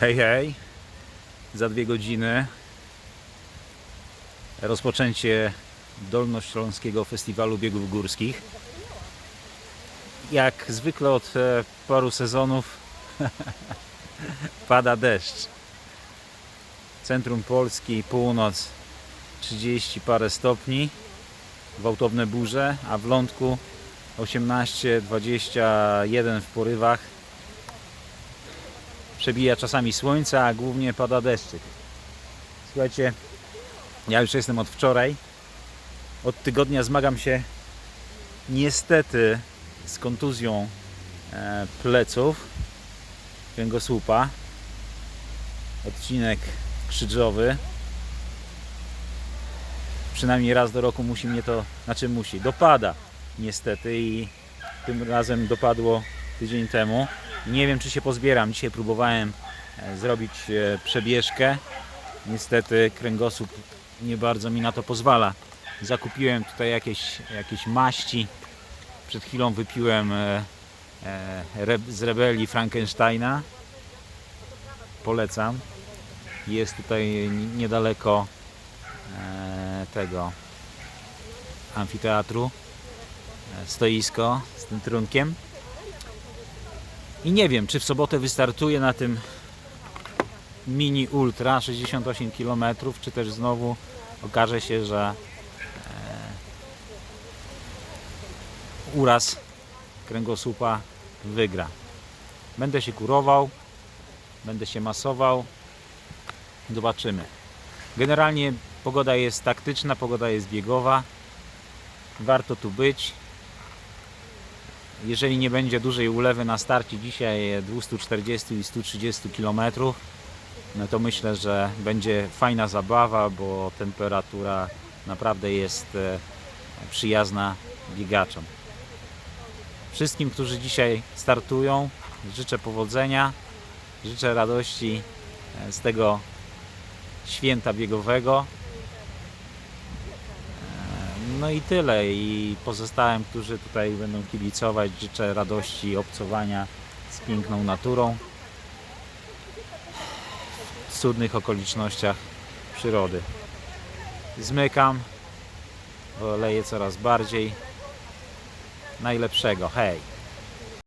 Hej, hej. Za dwie godziny rozpoczęcie Dolnośląskiego Festiwalu Biegów Górskich. Jak zwykle od e, paru sezonów pada deszcz. Centrum Polski, północ 30 parę stopni, gwałtowne burze, a w lądku 18-21 w porywach przebija czasami słońce, a głównie pada deszczyk. Słuchajcie, ja już jestem od wczoraj. Od tygodnia zmagam się niestety z kontuzją e, pleców, kręgosłupa. Odcinek krzyżowy. Przynajmniej raz do roku musi mnie to, znaczy musi, dopada niestety i tym razem dopadło tydzień temu. Nie wiem, czy się pozbieram. Dzisiaj próbowałem e, zrobić e, przebieżkę. Niestety kręgosłup nie bardzo mi na to pozwala. Zakupiłem tutaj jakieś, jakieś maści. Przed chwilą wypiłem e, z rebelii Frankensteina. Polecam. Jest tutaj niedaleko tego amfiteatru stoisko z tym trunkiem. I nie wiem, czy w sobotę wystartuję na tym mini ultra 68 km, czy też znowu okaże się, że e, uraz kręgosłupa wygra. Będę się kurował, będę się masował. Zobaczymy. Generalnie pogoda jest taktyczna, pogoda jest biegowa. Warto tu być. Jeżeli nie będzie dużej ulewy na starcie dzisiaj 240 i 130 km, no to myślę, że będzie fajna zabawa, bo temperatura naprawdę jest e, przyjazna biegaczom. Wszystkim, którzy dzisiaj startują, życzę powodzenia, życzę radości e, z tego święta biegowego. No i tyle. I pozostałym, którzy tutaj będą kibicować, życzę radości obcowania z piękną naturą w cudnych okolicznościach przyrody. Zmykam, bo coraz bardziej. Najlepszego. Hej!